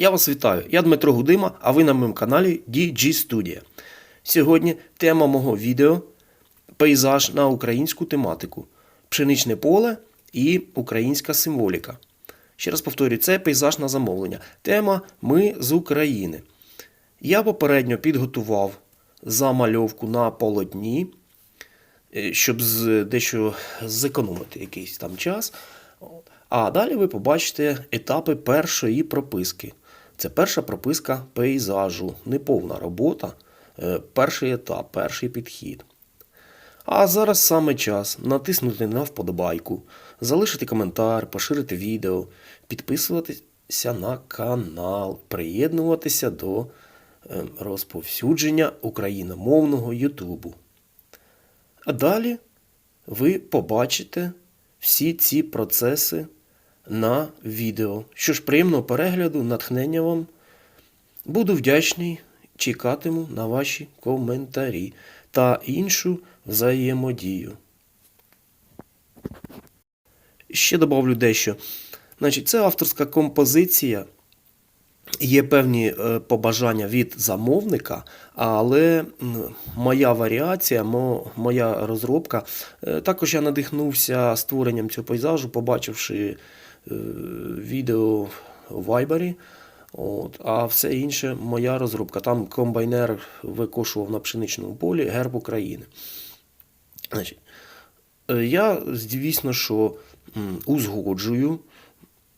Я вас вітаю. Я Дмитро Гудима, а ви на моєму каналі DG Studio. Сьогодні тема мого відео пейзаж на українську тематику, пшеничне поле і українська символіка. Ще раз повторюю, це пейзаж на замовлення. Тема Ми з України. Я попередньо підготував замальовку на полотні, е, щоб дещо зекономити якийсь там час. А далі ви побачите етапи першої прописки. Це перша прописка пейзажу, неповна робота, е, перший етап, перший підхід. А зараз саме час натиснути на вподобайку, залишити коментар, поширити відео, підписуватися на канал, приєднуватися до е, розповсюдження україномовного Ютубу. А далі ви побачите всі ці процеси на відео. Що ж, приємного перегляду, натхнення вам. Буду вдячний, чекатиму на ваші коментарі та іншу взаємодію. Ще добавлю дещо. Значить, це авторська композиція. Є певні е, побажання від замовника, але моя варіація, мо- моя розробка. е, Також я надихнувся створенням цього пейзажу, побачивши відео в Вайбері. От, а все інше моя розробка. Там комбайнер викошував на пшеничному полі герб України. Значить, е, я, звісно, що узгоджую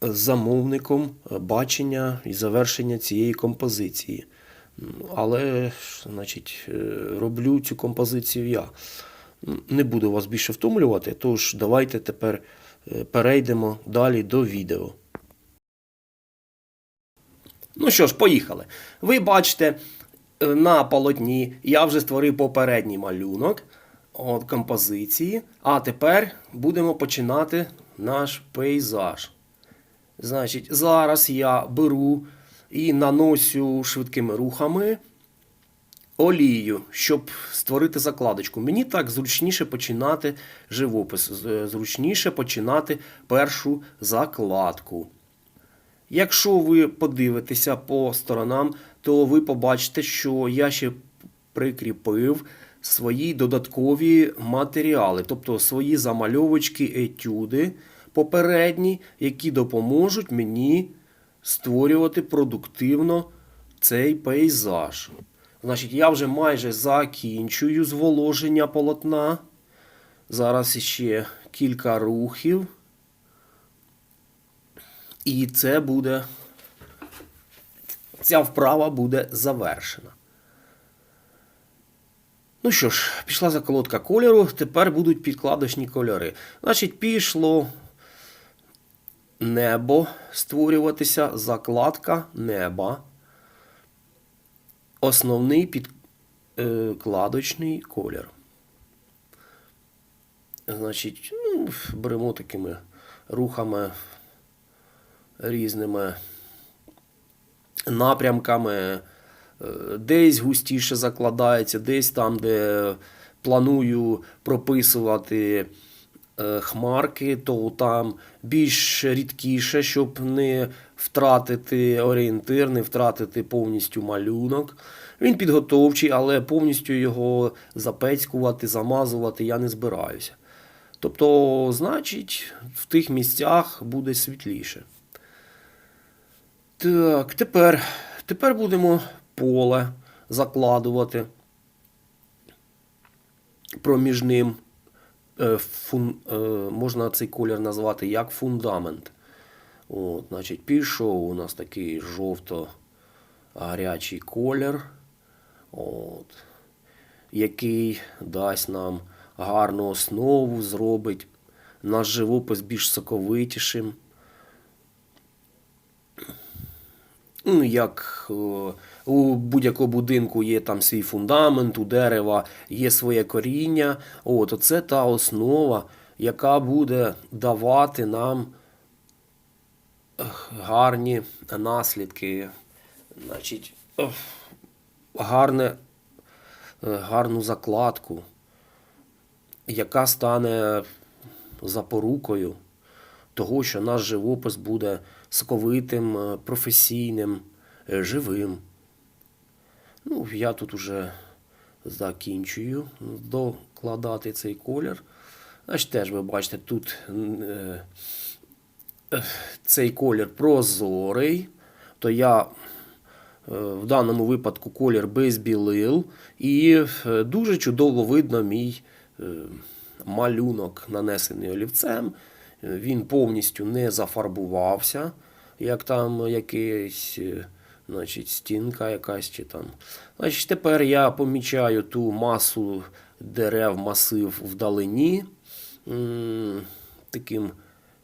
з замовником е, бачення і завершення цієї композиції. Але, значить, е, роблю цю композицію я. Не буду вас більше втомлювати, тож давайте тепер е, перейдемо далі до відео. Ну що ж, поїхали. Ви бачите, е, на полотні я вже створив попередній малюнок от, композиції. А тепер будемо починати наш пейзаж. Значить, зараз я беру і наносю швидкими рухами олію, щоб створити закладочку. Мені так зручніше починати живопис, зручніше починати першу закладку. Якщо ви подивитеся по сторонам, то ви побачите, що я ще прикріпив свої додаткові матеріали, тобто свої замальовочки, етюди попередні, які допоможуть мені створювати продуктивно цей пейзаж. Значить, я вже майже закінчую зволоження полотна. Зараз ще кілька рухів. І це буде. Ця вправа буде завершена. Ну що ж, пішла заколотка кольору, тепер будуть підкладочні кольори. Значить, пішло небо створюватися, закладка неба. Основний підкладочний колір. Значить, ну, беремо такими рухами різними напрямками. Е, Десь густіше закладається, десь там, де планую прописувати е, хмарки, то там більш рідкіше, щоб не втратити орієнтир, не втратити повністю малюнок. Він підготовчий, але повністю його запецькувати, замазувати я не збираюся. Тобто, значить, в тих місцях буде світліше. Так, тепер, тепер будемо поле закладувати проміж ним. Е, фун, е, можна цей колір назвати як фундамент. От, значить, пішов у нас такий жовто-гарячий колір, от, який дасть нам гарну основу, зробить наш живопис більш соковитішим. Ну, як е, у будь-якого будинку є там свій фундамент, у дерева є своє коріння. От, оце та основа, яка буде давати нам гарні наслідки. Значить, гарне, е, гарну закладку, яка стане запорукою того, що наш живопис буде соковитим, е, професійним, е, живим. Ну, я тут уже закінчую докладати цей колір. Значить, теж ви бачите, тут е, е, цей колір прозорий, то я е, в даному випадку колір без білил, і е, дуже чудово видно мій е, малюнок, нанесений олівцем. Він повністю не зафарбувався, як там якийсь, значить, стінка якась чи там. Значить, тепер я помічаю ту масу дерев, масив вдалині таким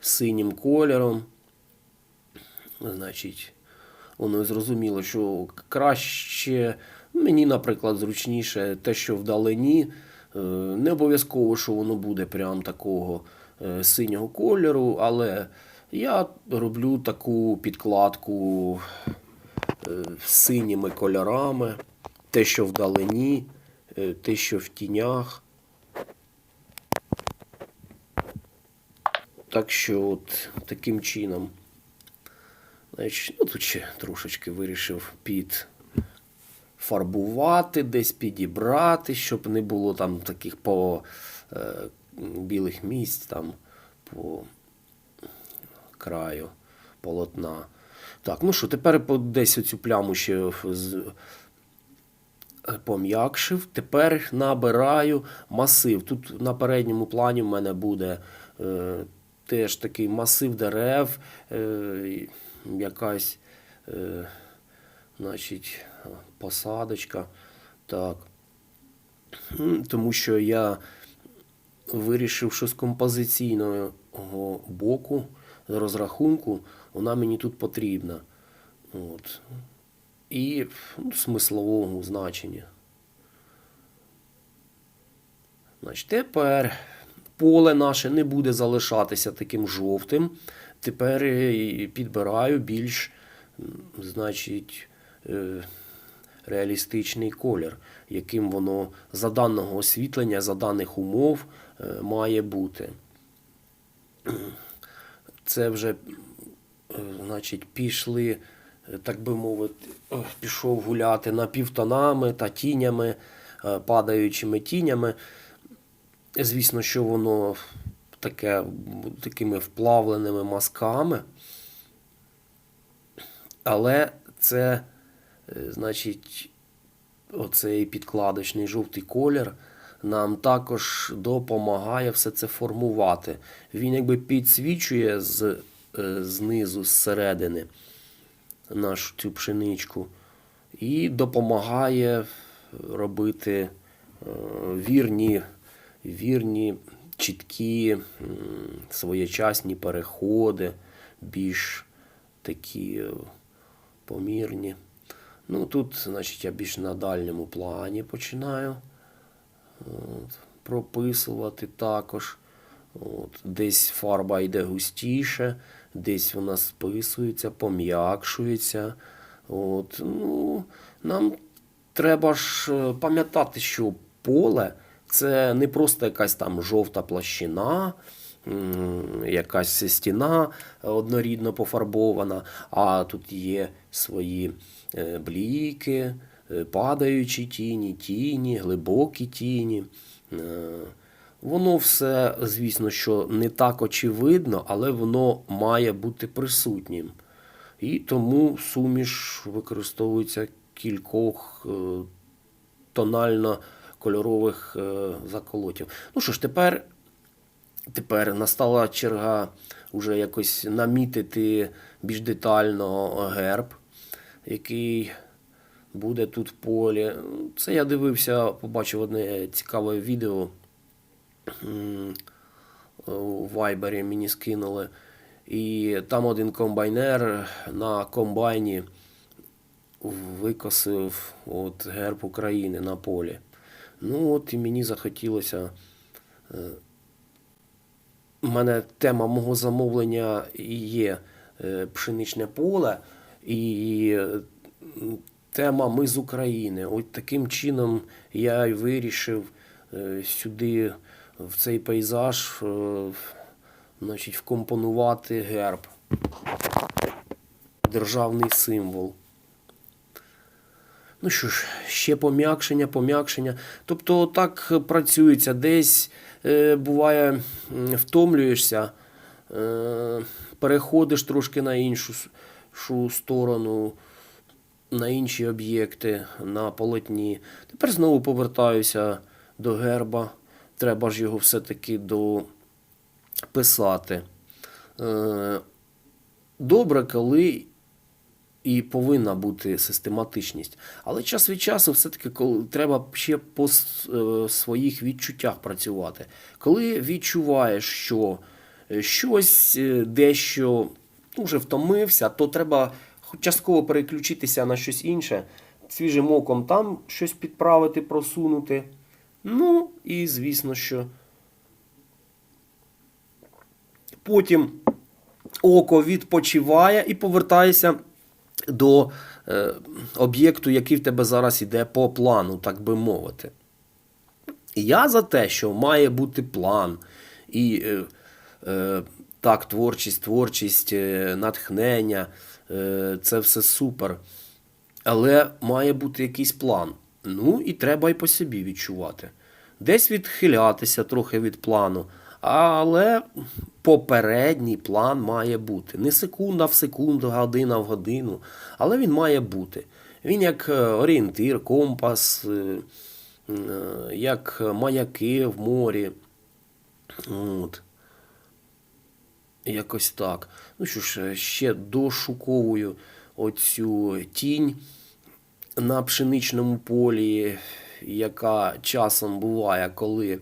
синім кольором. Значить, воно зрозуміло, що краще, мені, наприклад, зручніше те, що вдалині. Е, Не обов'язково, що воно буде прям такого е, синього кольору, але я роблю таку підкладку синіми кольорами, те, що вдалині, е, те, що в тінях. Так що от таким чином. Значить, ну тут ще трошечки вирішив під фарбувати, десь підібрати, щоб не було там таких по е, білих місць там по краю полотна. Так, ну що, тепер десь оцю пляму ще пом'якшив. Тепер набираю масив. Тут на передньому плані в мене буде е, теж такий масив дерев, е, якась е, значить, посадочка. Так. Тому що я вирішив, що з композиційного боку, з розрахунку, вона мені тут потрібна. От. І ну, смислового значення. Значить, тепер поле наше не буде залишатися таким жовтим. Тепер е, підбираю більш, значить, е, реалістичний колір, яким воно за даного освітлення, за даних умов е, має бути. Це вже, значить, пішли, е, так би мовити, е, пішов гуляти напівтонами та тінями, е, падаючими тінями. Звісно, що воно таке такими вплавленими мазками. Але це, е, значить, оцей підкладочний жовтий колір нам також допомагає все це формувати. Він якби підсвічує з, е, знизу, зсередини нашу цю пшеничку і допомагає робити е, вірні, вірні, чіткі, своєчасні переходи, більш такі е, помірні. Ну, тут, значить, я більш на дальньому плані починаю от, прописувати також. От, десь фарба йде густіше, десь вона списується, пом'якшується. От, ну, нам треба ж е, пам'ятати, що поле це не просто якась там жовта площина, якась стіна однорідно пофарбована, а тут є свої е, бліки, е, падаючі тіні, тіні, глибокі тіні. Воно все, звісно, що не так очевидно, але воно має бути присутнім. І тому суміш використовується кількох е, тонально-кольорових е, заколотів. Ну що ж, тепер, тепер настала черга вже якось намітити більш детально герб, який буде тут в полі. Це я дивився, побачив одне цікаве відео у Вайбері мені скинули. І там один комбайнер на комбайні викосив от герб України на полі. Ну от і мені захотілося. е, У мене тема мого замовлення є е, пшеничне поле, і е, тема Ми з України. От таким чином я й вирішив е, сюди, в цей пейзаж, е, значить, вкомпонувати герб. державний символ. Ну що ж, ще пом'якшення, пом'якшення. Тобто так працюється. Десь е, буває, втомлюєшся, е, переходиш трошки на іншу сторону, на інші об'єкти, на полотні. Тепер знову повертаюся до герба. Треба ж його все-таки дописати. Е, добре, коли і повинна бути систематичність. Але час від часу все-таки коли, треба ще по е, своїх відчуттях працювати. Коли відчуваєш, що е, щось дещо ну, вже втомився, то треба частково переключитися на щось інше, свіжим оком там щось підправити, просунути. Ну, і звісно, що потім око відпочиває і повертаєшся до е, об'єкту, який в тебе зараз іде по плану, так би мовити. Я за те, що має бути план і е, е, так, творчість, творчість, е, натхнення, е, це все супер. Але має бути якийсь план. Ну і треба і по собі відчувати. Десь відхилятися трохи від плану. Але попередній план має бути. Не секунда в секунду, година в годину, але він має бути. Він як е, орієнтир, компас, е, е, як маяки в морі. От. Якось так. Ну що ж, ще дошуковую оцю тінь на пшеничному полі, яка часом буває, коли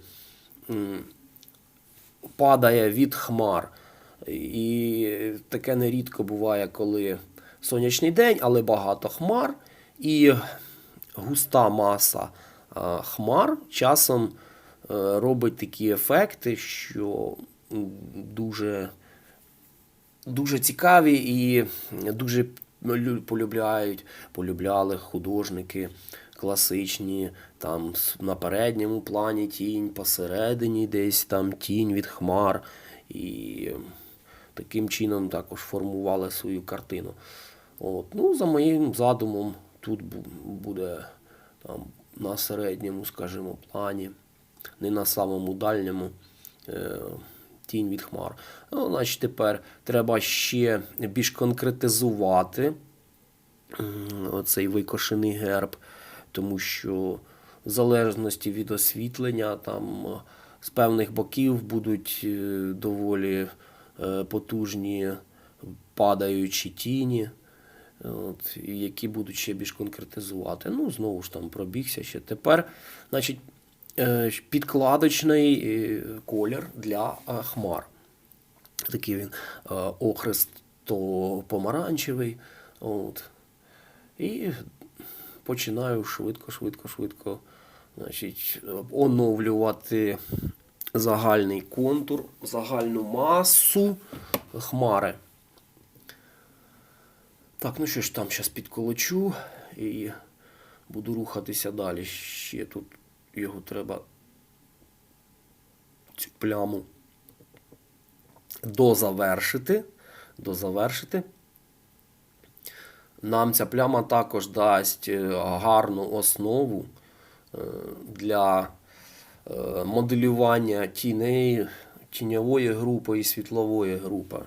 падає від хмар. І таке нерідко буває, коли сонячний день, але багато хмар, і густа маса хмар часом е, робить такі ефекти, що дуже дуже цікаві і дуже полюбляють, полюбляли художники класичні, там на передньому плані тінь, посередині десь там тінь від хмар. І таким чином також формували свою картину. От. Ну, за моїм задумом, тут буде там, на середньому, скажімо, плані, не на самому дальньому. Е- Тінь від хмар. Ну, значить, тепер треба ще більш конкретизувати м, оцей викошений герб, тому що в залежності від освітлення, там з певних боків будуть е, доволі е, потужні падаючі тіні, от, які будуть ще більш конкретизувати. Ну, знову ж там пробігся ще. Тепер, значить, підкладочний е, колір для е, хмар. Такий він е, охристо-помаранчевий. От. І починаю швидко, швидко, швидко значить, оновлювати загальний контур, загальну масу хмари. Так, ну що ж там зараз підколочу і буду рухатися далі. Ще тут його треба цю пляму дозавершити. Дозавершити. Нам ця пляма також дасть е, гарну основу е, для е, моделювання тіней, тіньової групи і світлової групи.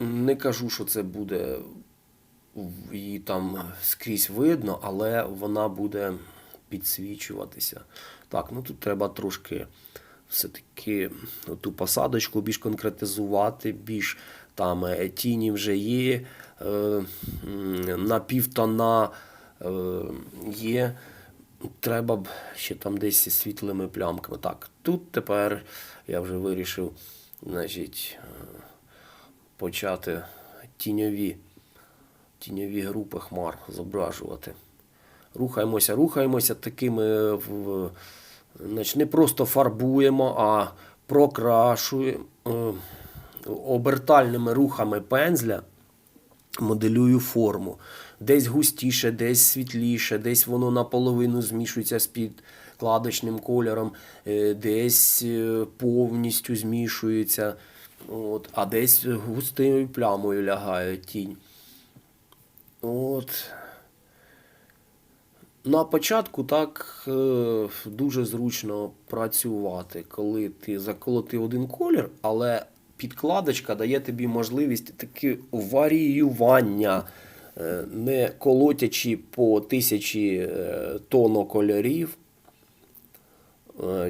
Не кажу, що це буде її там скрізь видно, але вона буде підсвічуватися. Так, ну тут треба трошки все-таки ту посадочку більш конкретизувати, більш там е, тіні вже є, е, м, на півтона е, є. Треба б ще там десь зі світлими плямками. Так, тут тепер я вже вирішив, значить, почати тіньові, тіньові групи хмар зображувати. Рухаємося, рухаємося такими значить, не просто фарбуємо, а прокрашуємо е, обертальними рухами пензля. Моделюю форму. Десь густіше, десь світліше, десь воно наполовину змішується з підкладочним кольором, е, десь е, повністю змішується. От, а десь густою плямою лягає тінь. От. На початку так е, дуже зручно працювати, коли ти заколотив один колір, але підкладочка дає тобі можливість таке варіювання, е, не колотячи по тисячі е, тонн кольорів.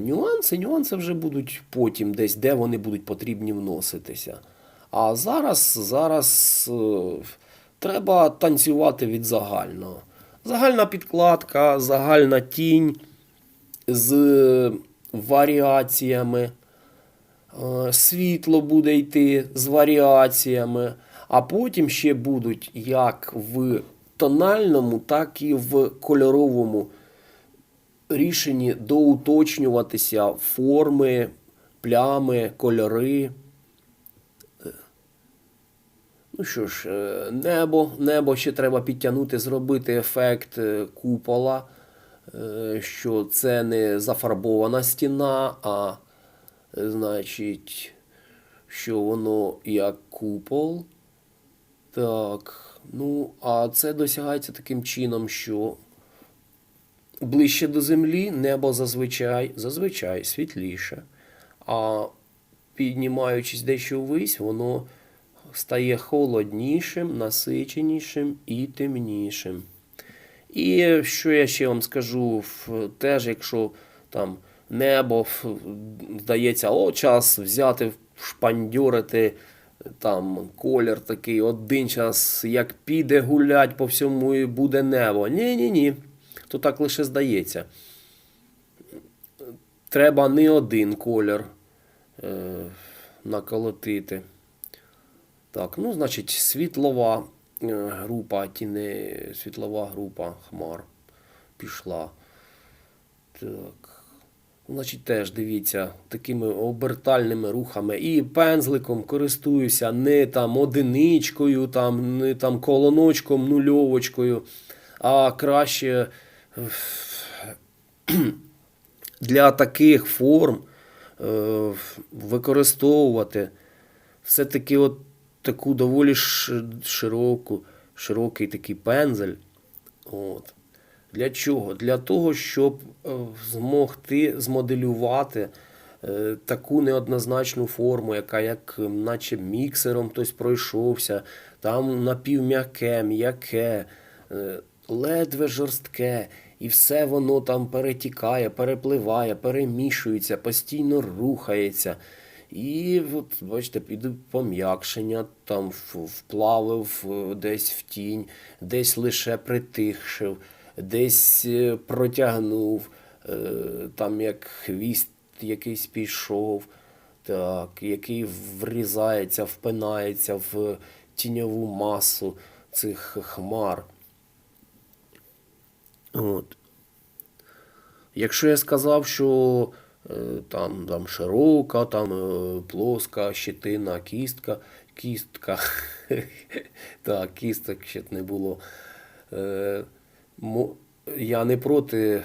Нюанси, нюанси вже будуть потім, десь де вони будуть потрібні вноситися. А зараз, зараз треба танцювати від загального. Загальна підкладка, загальна тінь з варіаціями. Е, Світло буде йти з варіаціями, а потім ще будуть як в тональному, так і в кольоровому рішенні доуточнюватися форми, плями, кольори. Е, Ну що ж, е, небо, небо ще треба підтягнути, зробити ефект е, купола, е, що це не зафарбована стіна, а значить, що воно як купол. Так, ну, а це досягається таким чином, що ближче до землі небо зазвичай, зазвичай світліше. А піднімаючись дещо ввись, воно стає холоднішим, насиченішим і темнішим. І що я ще вам скажу, теж якщо там небо здається, о, час взяти, шпандьорити там колір такий, один час, як піде гулять по всьому і буде небо. Ні-ні-ні. То так лише здається. Треба не один колір е, наколотити. Так, ну, значить, світлова е, група, тіни, світлова група хмар пішла. Так. Значить, теж дивіться, такими обертальними рухами і пензликом користуюся не там одиничкою, там, не там колоночком, нульовочкою, а краще для таких форм е, використовувати все-таки от таку доволі широку, широкий такий пензель. От. Для чого? Для того, щоб е, змогти змоделювати е, таку неоднозначну форму, яка як наче міксером хтось пройшовся, там напівм'яке, м'яке, е, ледве жорстке, і все воно там перетікає, перепливає, перемішується, постійно рухається. І от, бачите, піде пом'якшення, там вплавив е, десь в тінь, десь лише притихшив, десь е, протягнув, е, там як хвіст якийсь пішов, так, який врізається, впинається в тіньову масу цих хмар. От. Якщо я сказав, що там, там широка, там е, плоска щетина, кістка, кістка, так, кісток ще не було. Е, я не проти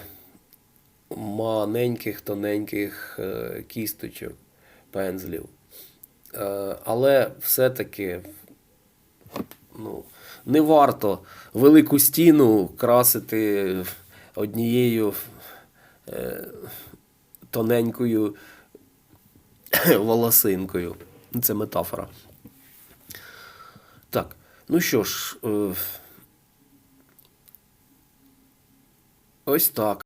маленьких, тоненьких е, кісточок, пензлів. Е, але все-таки ну, не варто велику стіну красити однією е, тоненькою волосинкою. Це метафора. Так, ну що ж, е, ось так.